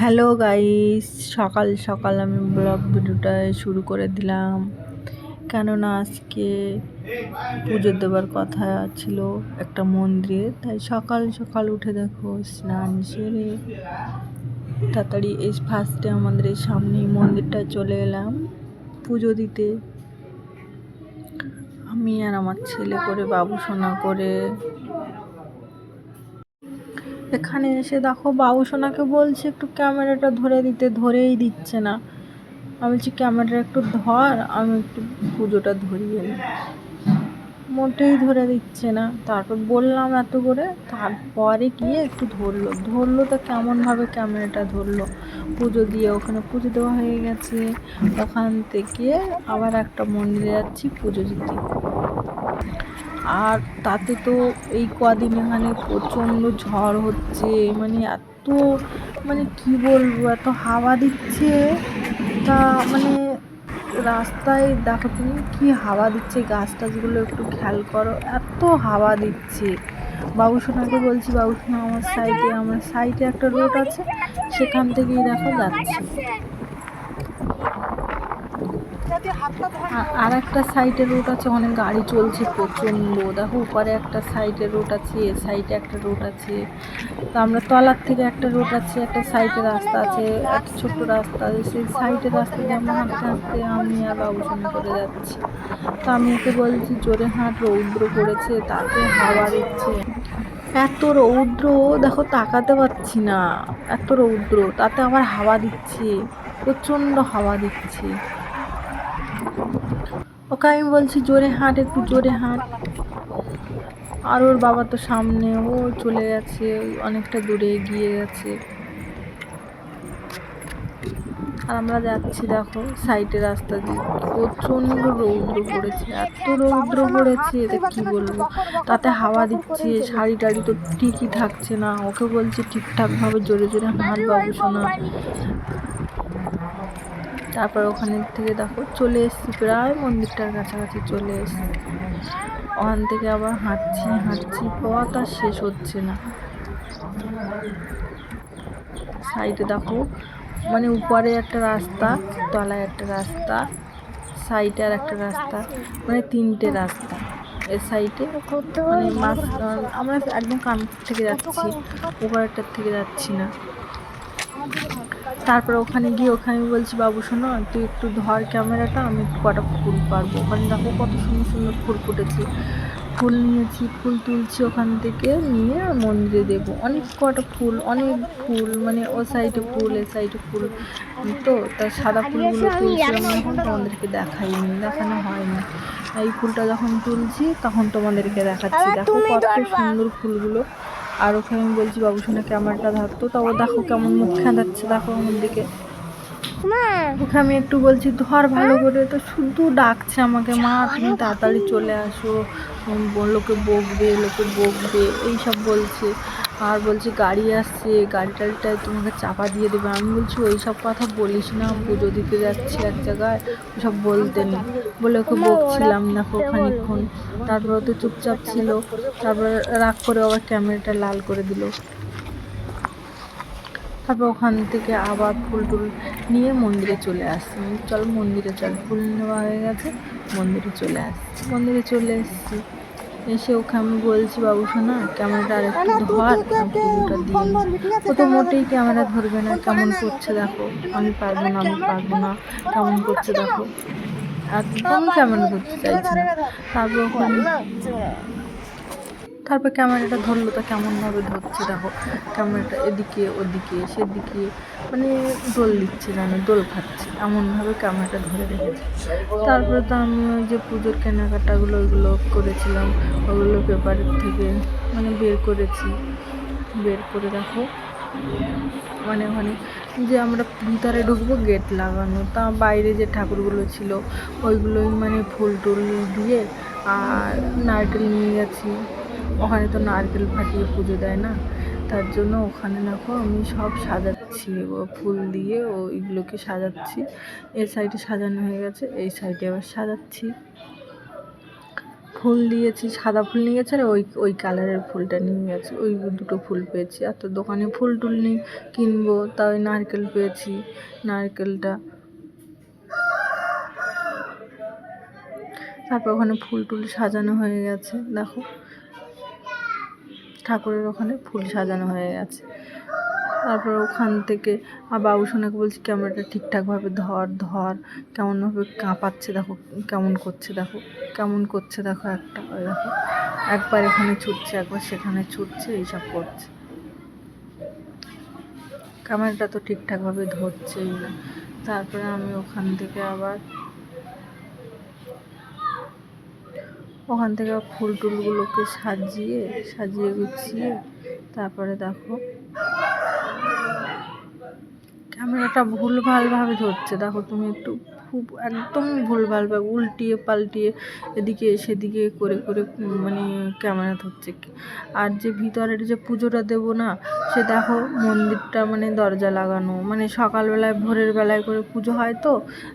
Hello guys সকাল সকাল আমি ব্লগ ভিডিওটা শুরু করে দিলাম। কেননা আজকে পুজো দেবার কথা ছিল একটা মন্দিরে। তাই সকাল সকাল উঠে দেখো, স্নান সেরে তাড়াতাড়ি এই ফার্স্টে আমাদের এই সামনেই মন্দিরটা চলে এলাম পুজো দিতে। আমি আর আমার ছেলে করে, বাবু সোনা করে এখানে এসে দেখো বাবু সোনাকে বলছে, একটু ক্যামেরাটা ধরে দিতে, ধরেই দিচ্ছে না। আমি বলছি, ক্যামেরাটা একটু ধর, আমি একটু পুজোটা ধরিয়ে নিই। মোটেই ধরে দিচ্ছে না। তারপর বললাম এত করে, তারপরে গিয়ে একটু ধরলো। ধরলো তো কেমনভাবে ক্যামেরাটা ধরলো? পুজো দিয়ে ওখানে পুজো দেওয়া হয়ে গেছে। ওখান থেকে আবার একটা মন্দিরে যাচ্ছি পুজো দিতে। আর তাতে তো এই কদিন এখানে প্রচণ্ড ঝড় হচ্ছে মানে এত মানে কি বলব, এত হাওয়া দিচ্ছে। তা মানে রাস্তায় দেখো তুমি কি হাওয়া দিচ্ছে গাছ টাছগুলো একটু খেয়াল করো, এত হাওয়া দিচ্ছে। বাবুসোনাকে বলছি বাবুসোনা আমার সাইডে আমার সাইডে একটা রোড আছে, সেখান থেকেই দেখো যাচ্ছে। আর একটা সাইডে রোড আছে, অনেক গাড়ি চলছে প্রচণ্ড। দেখো, উপরে একটা সাইডে রোড আছে, এ সাইডে একটা রোড আছে। তো আমরা তলার থেকে একটা রোড আছে, একটা সাইডে রাস্তা আছে, একটা ছোট্ট রাস্তা আছে। সেই সাইডে রাস্তা দিয়ে আমরা হাঁটতে হাঁটতে আমি আর বাবুসোনা করে যাচ্ছি। তো আমি ওকে বলছি, জোরে হাঁট, রৌদ্র পড়েছে, তাতে হাওয়া দিচ্ছে। এত রৌদ্র, দেখো, তাকাতে পারছি না। এত রৌদ্র, তাতে আবার হাওয়া দিচ্ছে, প্রচণ্ড হাওয়া দিচ্ছে। ওকে আমি বলছি, জোরে হাঁট একটু, জোরে হাঁট। আর ওর বাবা তো সামনে, ও চলে গেছে, অনেকটা দূরে এগিয়ে গেছে। আর আমরা যাচ্ছি, দেখো, সাইডে রাস্তা দিয়ে। প্রচণ্ড রৌদ্র পড়েছে, এত রৌদ্র পড়েছে এটা কি বলব? তাতে হাওয়া দিচ্ছে, শাড়ি টাড়ি তো ঠিকই থাকছে না। ওকে বলছে, ঠিকঠাকভাবে জোরে জোরে হাঁট বাবু, শোনা। তারপর ওখানে থেকে দেখো চলে এসেছি, প্রায় মন্দিরটার কাছাকাছি চলে এসেছি। ওখান থেকে আবার হাঁটছি হাঁটছি, পথ আর শেষ হচ্ছে না। সাইডে দেখো মানে উপরে একটা রাস্তা, তলায় একটা রাস্তা, সাইডে আর একটা রাস্তা মানে তিনটে রাস্তা। এর সাইডে মানে আমরা একদম কান থেকে যাচ্ছি, উপরেরটার থেকে যাচ্ছি না। তারপর ওখানে গিয়ে ওখানে বলছি বাবু শোনো তুই একটু ধর ক্যামেরাটা আমি একটু কটা ফুল পারব। ওখানে দেখো কত সুন্দর সুন্দর ফুল ফুটেছে। ফুল নিয়েছি ফুল তুলছি ওখান থেকে নিয়ে মন্দিরে দেবো। অনেক কটা ফুল অনেক ফুল মানে ও সাইডে ফুল এ সাইডে ফুল। তো তার সাদা ফুলগুলো তুলছিলাম এখন তোমাদেরকে দেখাইনি দেখানো হয়নি। এই ফুলটা যখন তুলছি তখন তোমাদেরকে দেখাচ্ছি। দেখো কত সুন্দর ফুলগুলো। আর ওখানে আমি বলছি বাবু শুনে ক্যামেরাটা ধরতো তাও দেখো কেমন মুখ খেঁদাচ্ছে দেখো আমার দিকে। ওকে আমি একটু বলছি ধর ভালো করে তো শুধু ডাকছে আমাকে মা তুমি তাড়াতাড়ি চলে আসো। লোকে বকবে লোকে বকবে। এইসব বলছে। আর বলছে গাড়ি আসছে গাড়ি তোমাকে চাপা দিয়ে দেবে। আমি বলছি ওই সব কথা বলিস না পুজো দিতে যাচ্ছি এক জায়গায় ওসব বলতে নেই। বলে ওকে বকছিলাম দেখো খানিক্ষণ তারপর তো চুপচাপ ছিল। তারপর রাগ করে আবার ক্যামেরাটা লাল করে দিল। তারপর ওখান থেকে আবার ফুল টুল নিয়ে মন্দিরে চলে আসছি। চল মন্দিরে চল ফুল নেওয়া হয়ে গেছে মন্দিরে চলে আসছি। মন্দিরে চলে এসেছি। এসে ওকে আমি বলছি বাবু শোনা ক্যামেরাটা আর একটু ধর পুজোটা দিয়ে ও তো মোটেই ক্যামেরা ধরবে না কেমন করছে দেখো আমি পারব না আমি পারব না কেমন করছে দেখো। একদম ক্যামেরা ধরতে চাইছি না। তারপর ওখানে তারপর ক্যামেরাটা ধরলো তো কেমনভাবে ধরছে, দেখো। ক্যামেরাটা এদিকে, ওদিকে, সেদিকে মানে দোল দিচ্ছে জানো দোল খাচ্ছে। এমনভাবে ক্যামেরাটা ধরে রেখেছে। তারপরে তো আমি ওই যে পুজোর কেনাকাটাগুলো ওইগুলো করেছিলাম, ওগুলো পেপারের থেকে মানে বের করেছি। বের করে দেখো। মানে ওখানে যে আমরা ভিতরে ঢুকবো, গেট লাগানো। তা বাইরে যে ঠাকুরগুলো ছিল, ওইগুলোই মানে ফুল টুল দিয়ে আর নারকেল নিয়ে গেছি। ওখানে তো নারকেল ফাটিয়ে পুজো দেয় না, তার জন্য ওখানে দেখো আমি সব সাজাচ্ছি ফুল দিয়ে ওইগুলোকে সাজাচ্ছি, এই সাইডে সাজানো হয়ে গেছে, এই সাইডে আবার সাজাচ্ছি। ফুল দিয়েছি সাদা ফুল নিয়ে গেছে আর ওই ওই কালারের ফুলটা নিয়ে গেছে, ওই দুটো ফুল পেয়েছি, আর তো দোকানে ফুল টুল নিয়ে কিনবো তা ওই নারকেল পেয়েছি, নারকেলটা। তারপর ওখানে ফুল টুল সাজানো হয়ে গেছে, দেখো। ঠাকুরের ওখানে ফুল সাজানো হয়ে গেছে। তারপর ওখান থেকে, আর বাবু সোনাকে বলছি, ক্যামেরাটা ঠিকঠাকভাবে ধর ধর। কেমনভাবে কাঁপাচ্ছে দেখো, কেমন করছে দেখো, কেমন করছে দেখো একটা দেখো। একবার এখানে ছুটছে, একবার সেখানে ছুটছে, এইসব করছে। ক্যামেরাটা তো ঠিকঠাকভাবে ধরছেই না। তারপরে আমি ওখান থেকে আবার ওখান থেকে ফুল টুলগুলোকে সাজিয়ে সাজিয়ে গুছিয়ে, তারপরে দেখো। ক্যামেরাটা ভুল ভালভাবে ধরছে। দেখো, তুমি একটু খুব একদম ভুলভালভাবে উল্টিয়ে পাল্টিয়ে এদিকে সেদিকে করে করে মানে ক্যামেরা ধরছে। আর যে ভিতরের যে পুজোটা দেবো না, সে দেখো মন্দিরটা মানে দরজা লাগানো। মানে সকালবেলায়, ভোরের বেলায় করে পুজো হয় তো,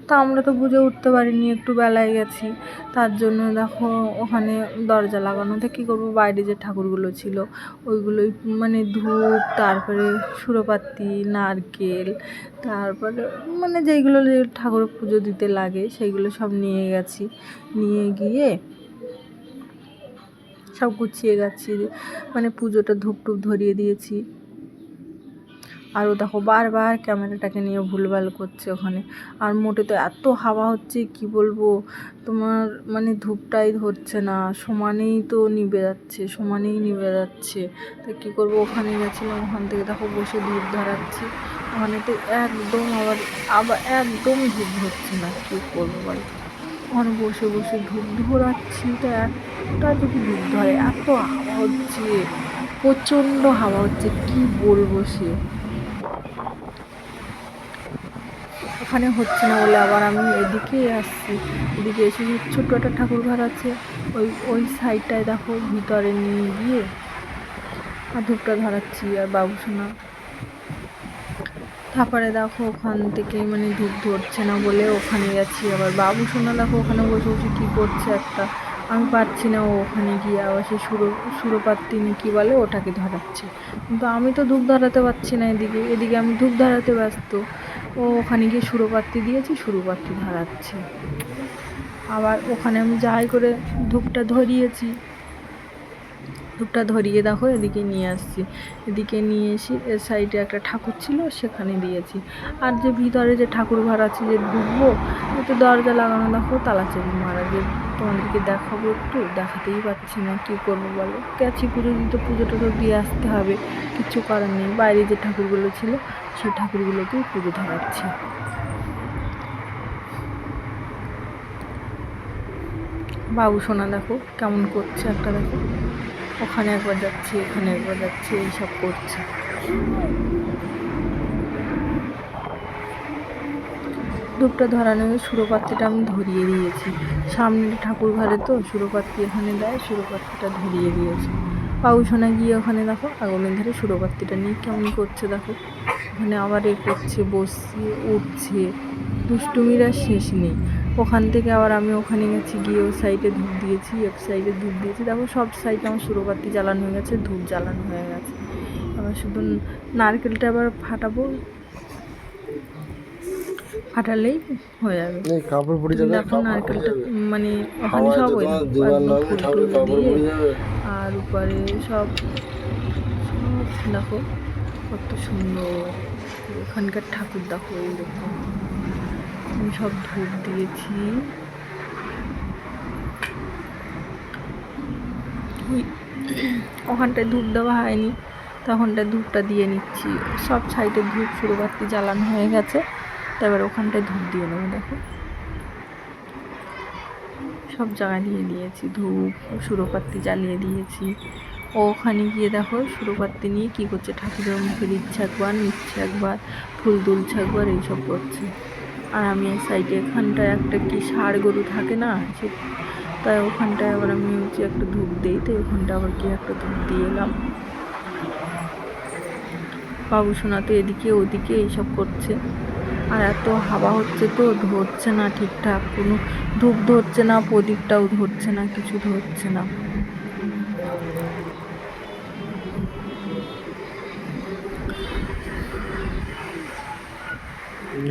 তা আমরা তো বুঝে উঠতে পারিনি, একটু বেলায় গেছি। তার জন্য দেখো ওখানে দরজা লাগানো। তো কী করব? বাইরে যে ঠাকুরগুলো ছিল, ওইগুলোই মানে ধূপ, তারপরে সুরপাত্তি নারকেল, তারপরে মানে যেইগুলো ঠাকুর পুজো দিতে লাগে, সেইগুলো সব নিয়ে গেছি। নিয়ে গিয়ে সব গুছিয়ে গেছি মানে পুজোটা ধূপ টুপ ধরিয়ে দিয়েছি। আর ও দেখো বারবার ক্যামেরাটাকে নিয়ে ভুলভাল করছে ওখানে। আর মোটে তো এত হাওয়া হচ্ছে, কি বলব? তোমার মানে ধূপটাই ধরছে না, সমানেই তো নিভে যাচ্ছে, সমানেই নিভে যাচ্ছে। তা কী করব? ওখানে গেছিলাম, ওখান থেকে দেখো বসে ধূপ ধরাচ্ছি। ওখানে তো একদম আবার আবার একদম ধূপ ধরছে না, কী করব বল? ওখানে বসে বসে ধূপ ধরাচ্ছি, তো একটা যদি ধূপ ধরে, এত হাওয়া হচ্ছে, প্রচণ্ড হাওয়া হচ্ছে, কি বলব সে? ওখানে হচ্ছে না বলে আবার আমি এদিকেই আসছি। এদিকে এসে ছোট্ট একটা ঠাকুর ঘর আছে, ওই ওই সাইডটায় দেখো, ভিতরে নিয়ে গিয়ে আর ধূপটা ধরাচ্ছি আর বাবু সোনা। তারপরে দেখো ওখান থেকে মানে ধূপ ধরছে না বলে ওখানে গেছি আবার বাবু সোনা দেখো ওখানে বসে বসে কী করছে একটা, আমি পারছি না ও ওখানে গিয়ে আবার সেই সুরো সুরপাত্তি কী বলে ওটাকে ধরাচ্ছে। কিন্তু আমি তো ধূপ ধরাতে পারছি না এদিকে। এদিকে আমি ধূপ ধরাতে ব্যস্ত। ও ওখানে গিয়ে সুরপাত্তি দিয়েছি সুরপাত্তি ধরাচ্ছে। আবার ওখানে আমি যাই করে ধূপটা ধরিয়েছি। ধূপটা ধরিয়ে দেখো, এদিকে নিয়ে আসছি। এদিকে নিয়ে এসে এর সাইডে একটা ঠাকুর ছিল, সেখানে দিয়েছি। আর যে ভিতরে যে ঠাকুর ঘর আছে যে ঢুকবো একটু দরজা লাগানো দেখো, তালা চাবি মারা যে তোমাদেরকে দেখাবো একটু। দেখাতেই পারছি না কী করব বলো। গেছি পুজো দিতে পুজোটা তো দিয়ে আসতে হবে। কিচ্ছু করার নেই। বাইরে যে ঠাকুরগুলো ছিল, সেই ঠাকুরগুলোকেই পুজো ধরাচ্ছি। বাবু, সোনা দেখো, কেমন করছে একটা দেখো। ওখানে একবার যাচ্ছে, এখানে একবার যাচ্ছে, এইসব করছে। ধূপটা ধরানো হয়ে সুরপাত্রিটা আমি ধরিয়ে দিয়েছি। সামনের ঠাকুর ঘরে তো, সুরপাত্রি এখানে দেয়, সুরপাত্রিটা ধরিয়ে দিয়েছি। পাউসোনা গিয়ে ওখানে দেখো, আগুনের ধরে সুরপাত্রিটা নিয়ে কেমন করছে দেখো। ওখানে আবার এ করছে, বসছে, উঠছে। দুষ্টুমির শেষ নেই। ওখান থেকে আবার আমি ওখানে গেছি, গিয়ে ওই সাইডে ধূপ দিয়েছি, এক সাইডে ধূপ দিয়েছি। দেখো সব সাইডে আমার সুরপাতি জ্বালানো হয়ে গেছে, ধূপ জ্বালানো হয়ে গেছে। আবার শুধু নারকেলটা আবার ফাটাবো ফাটালেই হয়ে যাবে। এই কাপড় পড়ে যাবে দেখো নারকেলটা মানে ওখানে সব দিয়ে যাবে। আর উপরে সব সব দেখো কত সুন্দর। ওখানকার ঠাকুর দেখো এইরকম। আমি সব ধূপ দিয়েছি। ওখানটায় ধূপ দেওয়া হয়নি তখনটায় ধূপটা দিয়ে নিচ্ছি। সব সাইডে ধূপ সুরবাতি জ্বালানো হয়ে গেছে। তারপর ওখানটায় ধূপ দিয়ে নেব দেখো। সব জায়গায় দিয়ে দিয়েছি ধূপ, সুরপাত্তি জ্বালিয়ে দিয়েছি। ও ওখানে গিয়ে দেখো, সুরপাত্তি নিয়ে কী করছে? ঠাকুরের মুখে দিচ্ছে একবার, নিচ্ছে একবার, ফুল তুলছে একবার, এইসব করছে। আর আমি এই সাইডে এখানটায় একটা কি ষাড় গরু থাকে না, সে তাই ওখানটায় আবার আমি হচ্ছে একটা ধূপ দিই তো ওখানটা আবার কি একটা ধূপ দিয়ে এলাম। বাবু সোনা তো এদিকে ওদিকে এইসব করছে। আর এত হাওয়া হচ্ছে তো ধরছে না ঠিকঠাক। কোনো ধূপ ধরছে না প্রদীপটাও ধরছে না কিছু ধরছে না।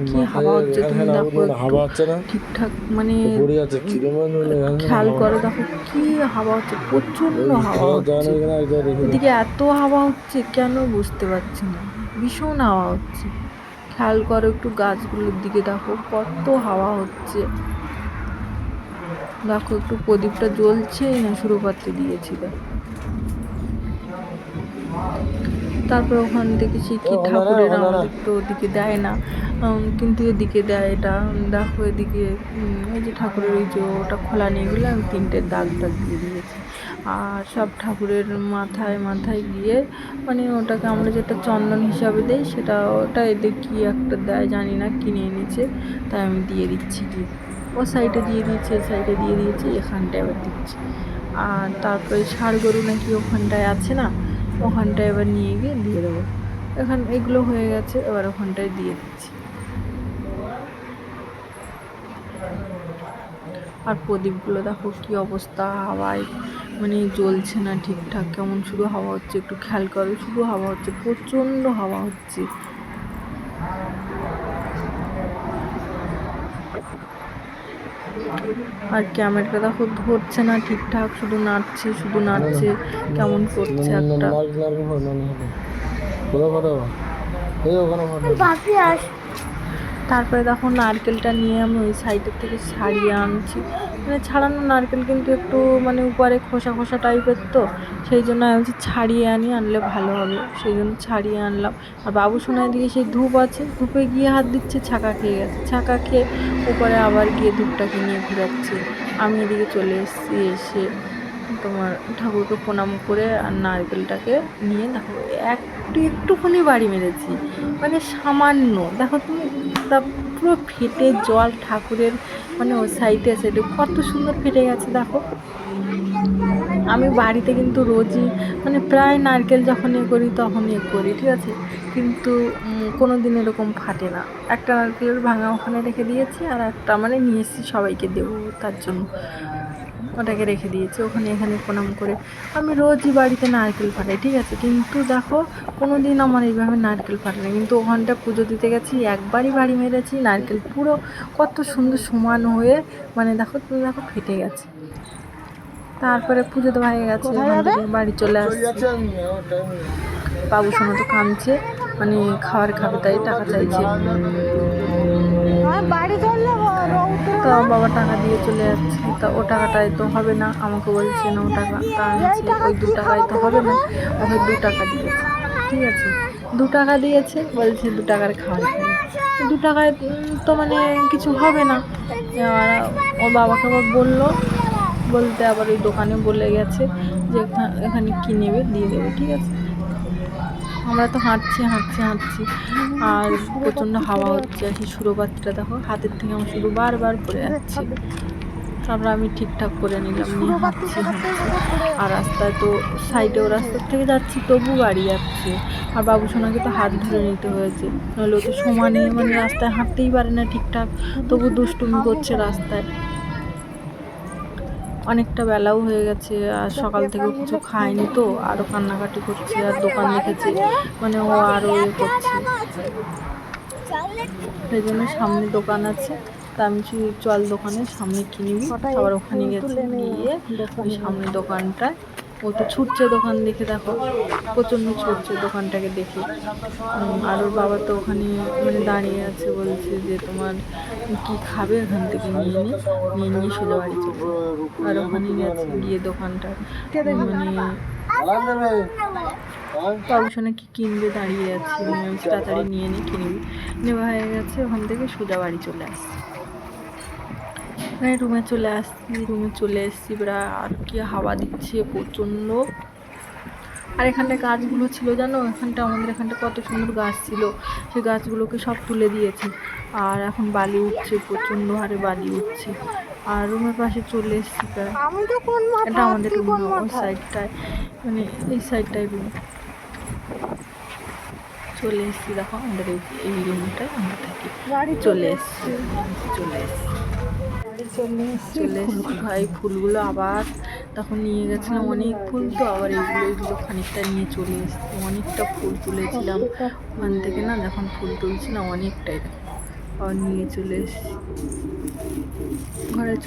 কি হাওয়া হচ্ছে তুমি দেখো হাওয়া হচ্ছে না। ঠিকঠাক মানে পড়ে যাচ্ছে খেয়াল করো দেখো কি হাওয়া হচ্ছে হাওয়া হচ্ছে। এদিকে এত হাওয়া হচ্ছে কেন বুঝতে পারছি না। ভীষণ হাওয়া হচ্ছে। খেয়াল করো একটু গাছগুলোর দিকে দেখো কত হাওয়া হচ্ছে। দেখো একটু প্রদীপটা জ্বলছেই না শুরু করতে দিয়েছি তারপর ওখান থেকে সে কি ঠাকুরের। আমাদের তো ওদিকে দেয় না। কিন্তু এদিকে দেয় এটা। দেখো এদিকে এই যে ঠাকুরের ওই যে ওটা খোলা নিয়ে গেলে আমি তিনটে দাগ দাগ দিয়ে দিয়েছি। আর সব ঠাকুরের মাথায় মাথায় গিয়ে মানে ওটাকে আমরা যেটা চন্দন হিসাবে দেই সেটা ওটা এদের কি একটা দেয় জানি না, কিনে এনেছে, তাই আমি দিয়ে দিচ্ছি কি ও সাইডে দিয়ে দিয়েছে, এই সাইডে দিয়ে দিয়েছি, এখানটায় এবার দিচ্ছি। আর তারপরে ষাড় গরু নাকি ওখানটায় আছে না, ওখানটায় এবার নিয়ে গিয়ে দিয়ে দেবো। এখন এগুলো হয়ে গেছে, এবার ওখানটায় দিয়ে দিচ্ছি। আর প্রদীপগুলো দেখো কি অবস্থা হাওয়ায় মানে জ্বলছে না ঠিকঠাক কেমন শুধু হাওয়া হচ্ছে একটু খেয়াল করো শুধু হাওয়া হচ্ছে প্রচণ্ড হাওয়া হচ্ছে। আর ক্যামেরাটা দেখো ধরছে না ঠিকঠাক শুধু নাচছে শুধু নাচছে কেমন করছে একটা। ওখানে তারপরে দেখো নারকেলটা নিয়ে আমি ওই সাইডের থেকে ছাড়িয়ে আনছি। মানে ছাড়ানো নারকেল কিন্তু একটু মানে উপরে খোসা খোসা টাইপের তো, সেই জন্য আমি বলছি ছাড়িয়ে আনি, আনলে ভালো হবে। সেই জন্য ছাড়িয়ে আনলাম। আর বাবু সোনার দিকে সেই ধূপ আছে, ধূপে গিয়ে হাত দিচ্ছে, ছাকা খেয়ে গেছে। ছাকা খেয়ে উপরে আবার গিয়ে ধূপটাকে নিয়ে ঘুরাচ্ছে। আমি এদিকে চলে এসেছি, এসে তোমার ঠাকুরকে প্রণাম করে আর নারকেলটাকে নিয়ে দেখো, একটু একটুখানি বাড়ি মেরেছি। মানে সামান্য। দেখো তুমি, তা পুরো ফেটে জল ঠাকুরের মানে ওই সাইডে সাইডে। কত সুন্দর ফেটে গেছে, দেখো। আমি বাড়িতে কিন্তু রোজই মানে প্রায় নারকেল যখন এ করি, তখন এ করি, ঠিক আছে? কিন্তু কোনো দিন এরকম ফাটে না। একটা নারকেলের ভাঙা ওখানে রেখে দিয়েছি আর একটা মানে নিয়ে এসেছি সবাইকে দেবো তার জন্য। ওটাকে রেখে দিয়েছি ওখানে এখানে প্রণাম করে। আমি রোজই বাড়িতে নারকেল ফাটাই ঠিক আছে? কিন্তু দেখো কোনো দিন আমার এইভাবে নারকেল ফাটে না। কিন্তু ওখানটা পুজো দিতে গেছি একবারই বাড়ি মেরেছি নারকেল পুরো কত সুন্দর সমান হয়ে মানে দেখো তুমি দেখো ফেটে গেছে। তারপরে পুজো তো হয়ে গেছে বাড়ি চলে আসছে। বাবু সোনা তো কাঁদছে মানে খাবার খাবে তাই টাকা চাইছে। তো বাবা টাকা দিয়ে চলে যাচ্ছে। তা ও টাকাটায় তো হবে না আমাকে বলছে না ও টাকা। তা ওই দু টাকায় তো হবে না। ওকে দু টাকা দিয়েছে ঠিক আছে। দু টাকা দিয়েছে বলছে দু টাকার খাওয়া দু টাকায় তো মানে কিছু হবে না। ও বাবাকে আবার বলল বলতে আবার ওই দোকানে বলে গেছে যে এখানে কী নেবে দিয়ে দেবে ঠিক আছে। আমরা তো হাঁটছি হাঁটছি হাঁটছি। আর প্রচণ্ড হাওয়া হচ্ছে আর সেই সুরপাতটা দেখো, হাতের থেকে আমার শুধু বারবার পড়ে যাচ্ছে। তারপরে আমি ঠিকঠাক করে নিলাম, নিয়ে হাঁটছি আর রাস্তায় তো, সাইডেও রাস্তার থেকে যাচ্ছি, তবু গাড়ি যাচ্ছে। আর বাবু সোনাকে তো হাত ধরে নিতে হয়েছে। নাহলে ও তো সমানে মানে রাস্তায় হাঁটতেই পারে না ঠিকঠাক। তবু দুষ্টুমি করছে রাস্তায়। অনেকটা বেলাও হয়ে গেছে আর সকাল থেকে কিছু খায়নি তো আরও কান্নাকাটি করছে আর দোকান দেখেছে মানে ও আরও ইয়ে করছে। সেই জন্য সামনে দোকান আছে তা আমি সেই চল দোকানের সামনে কিনবি আবার ওখানে গেছি গিয়ে ওই সামনে দোকানটায় ও তো ছুটছে দোকান দেখে, দেখো, প্রচণ্ড ছুটছে দোকানটাকে দেখে। আর ওর বাবা তো ওখানে মানে দাঁড়িয়ে আছে, বলছে যে তোমার কি খাবে ওখান থেকে? নিয়ে নিয়ে নিয়ে সোজা বাড়ি চলে। আর ওখানে গেছে, গিয়ে দোকানটা মানে বাবুসোনা কি কিনবে দাঁড়িয়ে আছি আমি তাড়াতাড়ি নিয়ে নিই কিনবি নেওয়া হয়ে গেছে, ওখান থেকে সোজা বাড়ি চলে আসছি। মানে রুমে চলে আসছি রুমে চলে এসেছি প্রায় আর কি হাওয়া দিচ্ছে প্রচণ্ড। আর এখানটা গাছগুলো ছিল জানো? এখানটা আমাদের এখানটা কত সুন্দর গাছ ছিল। সেই গাছগুলোকে সব তুলে দিয়েছে। আর এখন বালি উঠছে প্রচণ্ড হারে বালি উঠছে। আর রুমের পাশে চলে এসেছি এটা আমাদের রুম ওই সাইডটায় মানে এই সাইডটায় রুম চলে এসেছি দেখো আমাদের এই এই রুমটায় আমরা থাকি। চলে এসেছি। চলে এসেছি। চলে ভাই, ফুলগুলো আবার তখন নিয়ে গেছিলাম অনেক ফুল তো, আবার এগুলো এগুলো খানিকটা নিয়ে চলে এসেছি। অনেকটা ফুল তুলেছিলাম। ওখান থেকে না যখন ফুল তুলছিলাম অনেকটাই, আবার নিয়ে চলে এসেছি। ঘরে চলে